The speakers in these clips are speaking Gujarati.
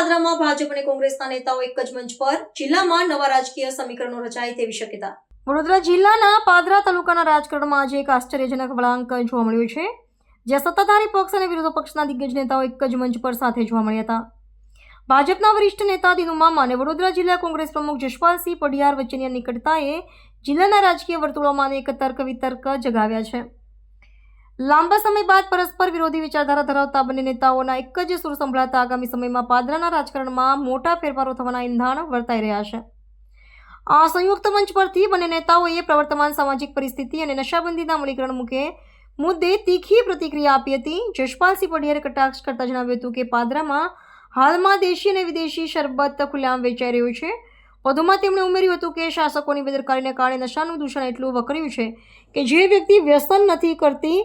પાદરામાં ભાજપ અને કોંગ્રેસના નેતાઓ એક જ મંચ પર જિલ્લામાં નવા રાજકીય સમીકરણો રચાય તેવી શક્યતા. વડોદરા જિલ્લાના પાદરા તાલુકાના રાજકારણમાં આજે એક આશ્ચર્યજનક વળાંક જોવા મળ્યો છે, જ્યાં સત્તાધારી પક્ષ અને વિરોધ પક્ષના દિગ્ગજ નેતાઓ એક જ મંચ પર સાથે જોવા મળ્યા હતા. ભાજપના વરિષ્ઠ નેતા દિનુ મામા અને વડોદરા જિલ્લા કોંગ્રેસ પ્રમુખ જશપાલસિંહ પઢિયાર વચ્ચેની નિકટતાએ જિલ્લાના રાજકીય વર્તુળોમાં અનેક તર્ક વિતર્ક જગાવ્યા છે. લાંબા સમય બાદ પરસ્પર વિરોધી વિચારધારા ધરાવતા બંને નેતાઓના એક જ સુર સંભળાતા આગામી સમયમાં પાદરાના રાજકારણમાં મોટા ફેરફારો થવાના ઇંધાણ વર્તાઈ રહ્યા છે. આ સંયુક્ત મંચ પરથી બંને નેતાઓએ પ્રવર્તમાન સામાજિક પરિસ્થિતિ અને નશાબંધીના અમલીકરણ મુકે મુદ્દે તીખી પ્રતિક્રિયા આપી હતી. જશપાલસિંહ પઢિયારે કટાક્ષ કરતા જણાવ્યું હતું કે પાદરામાં હાલમાં દેશી અને વિદેશી શરબત ખુલ્લામ વેચાઈ રહ્યું છે. વધુમાં તેમણે ઉમેર્યું હતું કે શાસકોની બેદરકારીને કારણે નશાનું દૂષણ એટલું વકર્યું છે કે જે વ્યક્તિ વ્યસન નથી કરતી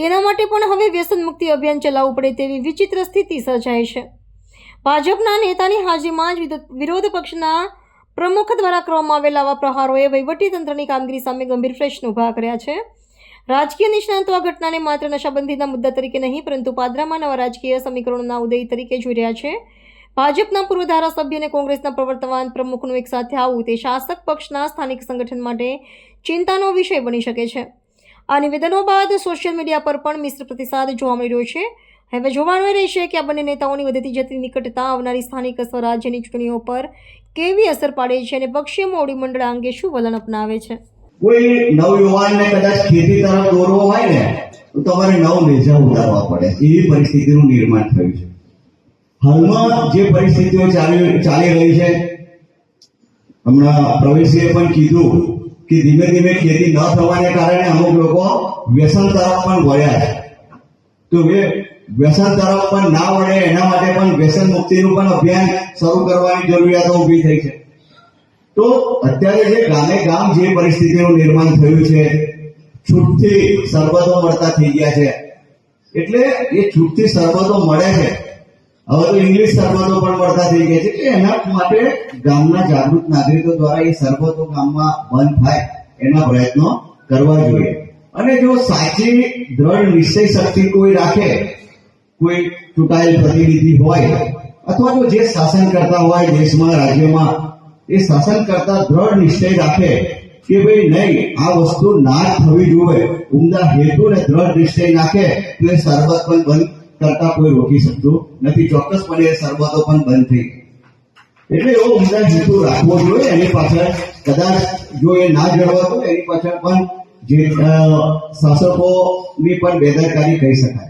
તેના માટે પણ હવે વ્યસન મુક્તિ અભિયાન ચલાવવું પડે તેવી વિચિત્ર સ્થિતિ સર્જાય છે. ભાજપના નેતાની હાજરીમાં જ વિરોધ- પક્ષના પ્રમુખ દ્વારા કરવામાં આવેલા આવા પ્રહારોએ વહીવટીતંત્રની કામગીરી સામે ગંભીર પ્રશ્ન ઊભા કર્યા છે. રાજકીય નિષ્ણાંતો આ ઘટનાને માત્ર નશાબંધીના મુદ્દા તરીકે નહીં, પરંતુ પાદરામાં નવા રાજકીય સમીકરણોના ઉદય તરીકે જોઈ રહ્યા છે. ભાજપના પૂર્વ ધારાસભ્ય અને કોંગ્રેસના પ્રવર્તમાન પ્રમુખનું એક સાથે આવવું તે શાસક પક્ષના સ્થાનિક સંગઠન માટે ચિંતાનો વિષય બની શકે છે. આ નિવેદનો બાદ સોશિયલ મીડિયા પર પણ મિશ્ર પ્રતિસાદ જોવા મળી રહ્યો છે. હવે જોવાનું રહેશે કે આ બંને નેતાઓની વધતી જતી નિકટતા આવનારી સ્થાનિક સ્વરાજ્યની ચૂંટણીઓ પર કેવી અસર પાડે છે અને પક્ષીય મોવડી મંડળ અંગે શું વલણ અપનાવે છે? કોઈ નવયુવાનને કદાચ ખેતી તરફ દોરવો હોય ને, તો તમારે નવ મેજા ઉતારવા પડે. એવી પરિસ્થિતિનું નિર્માણ થયું છે. હાલમાં જે પરિસ્થિતિઓ ચાલી રહી છે, હમણાં પ્રવેશીએ પણ કીધું કે ધીમે ધીમે ખેતી ન થવાને કારણે અમુક લોકો વ્યસન તરફ પણ વળ્યા છે તો વ્યસન તરફ પણ ના વળે, એના માટે પણ વ્યસન મુક્તિનું પણ અભિયાન શરૂ કરવાની જરૂરિયાતો ઊભી થઈ છે. તો અત્યારે જે ગામે ગામ જે પરિસ્થિતિનું નિર્માણ થયું છે, છૂટથી સરબતો મળતા થઈ ગયા છે. એટલે એ છૂટથી સરબતો મળે છે. હવે તો ઇંગ્લિશ સરબતો પણ મળતા થઈ ગયા છે. એટલે એના માટે ગામના જાગૃત નાગરિકો દ્વારા એ સરબતો ગામમાં બંધ થાય એના પ્રયત્નો કરવા જોઈએ. અને જો સાચી દ્રઢ નિશ્ચય શક્તિ કોઈ રાખે, કોઈ ચૂંટાયેલ પ્રતિનિધિ હોય, અથવા તો જે શાસન કરતા હોય દેશમાં, રાજ્યમાં, એ શાસન કરતા દ્રઢ નિશ્ચય રાખે કે ભાઈ નહીં, આ વસ્તુ ના થવી જોઈએ. ઉમદા હેતુ ને દ્રઢ નિશ્ચય નાખે તો એ સરબત પણ બંધ કરતા કોઈ રોકી શકતું નથી. ચોક્કસપણે એ સરબતો પણ બંધ થઈ. એટલે એવો ઉમદા હેતુ રાખવો જોઈએ. એની પાછળ કદાચ જો એ ના જળવાતો એની પાછળ પણ જે શાસકોની પણ બેદરકારી કહી શકાય.